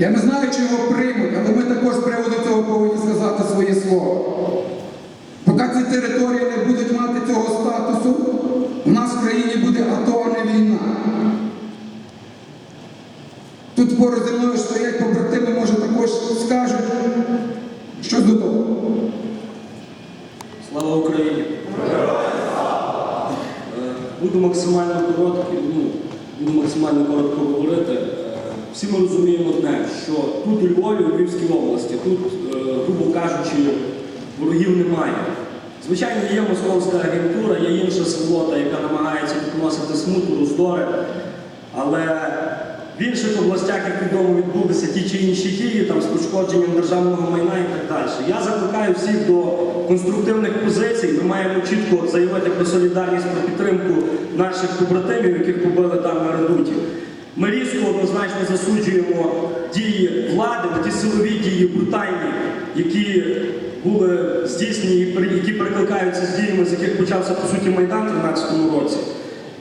Я не знаю, чи його приймуть, але ми також з приводу цього повинні сказати своє слово. Поки ці території не будуть мати цього статусу, у нас в країні буде АТО, не війна. Тут поруч зі мною стоять побратими, може також скажуть, що до того. Слава Україні! Е, буду максимально короткий, ну, буду максимально коротко говорити. Всі ми розуміємо одне, що тут у Львові, у Львівській області, тут, е, грубо кажучи, ворогів немає. Звичайно, є московська агентура, є інша сволота, яка намагається підносити смуту, роздори, але в інших областях, як відомо, відбулися ті чи інші дії там, з пошкодженням державного майна і так далі. Я закликаю всіх до конструктивних позицій. Ми маємо чітко заявити про солідарність, про підтримку наших побратимів, яких побили там на редуті. Ми різко однозначно засуджуємо дії влади, ті силові дії брутальні, які були здійснені, які перекликаються з діями, з яких почався по суті майдан у 2013 році.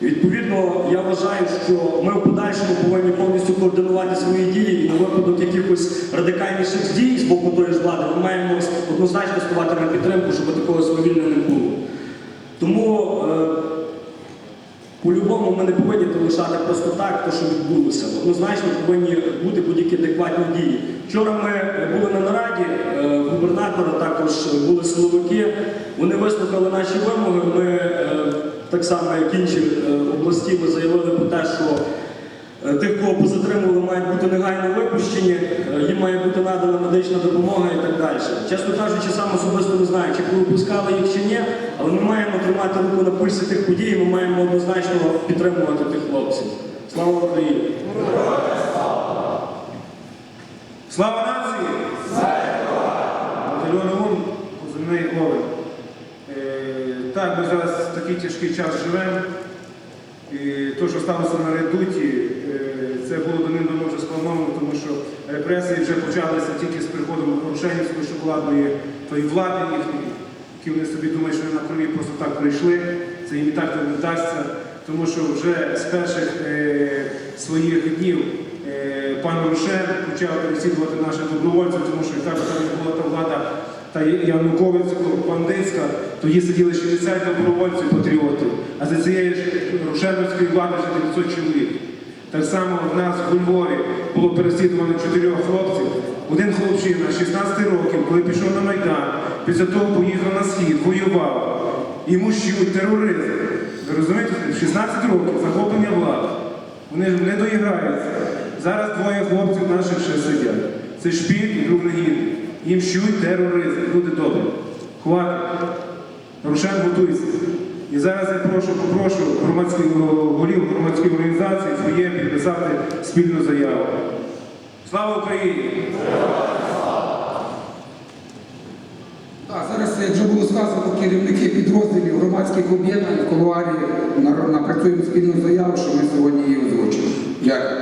Відповідно, я вважаю, що ми в подальшому повинні повністю координувати свої дії і на випадок якихось радикальніших дій з боку тої ж влади ми маємо однозначно ставати на підтримку, щоб такого свавілля не було. Тому е, по-любому ми не повинні то лишати просто так, то що відбулося. Однозначно повинні бути будь-які адекватні дії. Вчора ми е, були на нараді е, губернатора, також були силовики. Вони вислухали наші вимоги. Ми е, так само, як інші області, ми заявили про те, що е, тих, кого позатримували, мають бути негайно випущені, е, їм має бути надана медична допомога і так далі. Чесно кажучи, сам особисто не знаю, чи випускали їх чи ні, але ми маємо тримати руку на пульсі тих подій, ми маємо однозначно підтримувати тих хлопців. Слава Україні! Слава нації! ОУН, позивний Овен. Так, ми зараз в такий тяжкий час живемо. І те, що сталося на редуті, е, це було давним-давно вже сплановано, тому що репресії вже почалися тільки з приходом Порошенівської шоколадної тої влади їхньої, які вони собі думають, що вони на крові просто так прийшли. Це їм і так не вдасться, тому що вже з перших е, своїх днів е, пан Рошен почав переслідувати наших добровольців, тому що яка б там була та влада та Януковицька, бандитська, тоді сиділи 60 добровольців патріотів, а за цієї ж Рошеновської влади вже 900 чоловік. Так само в нас у Львові було переслідувано чотирьох хлопців. Один хлопчина 16 років, коли пішов на Майдан, після того поїхав на схід, воював. Йому щуть тероризм. Ви розумієте, 16 років захоплення влади. Вони не доіграються. Зараз двоє хлопців наших ще сидять. Це шпіль і друг негідний. Їм щуть тероризм. Люди добрі. Хватить. Рошен готуйся. І зараз я прошу, попрошу громадських голів громадської організації своє підписати спільну заяву. Слава Україні! Так, зараз, як вже було сказано, керівники підрозділів громадських об'єднань в колуарі на- напрацюємо спільну заяву, що ми сьогодні її озвучимо. Дякую.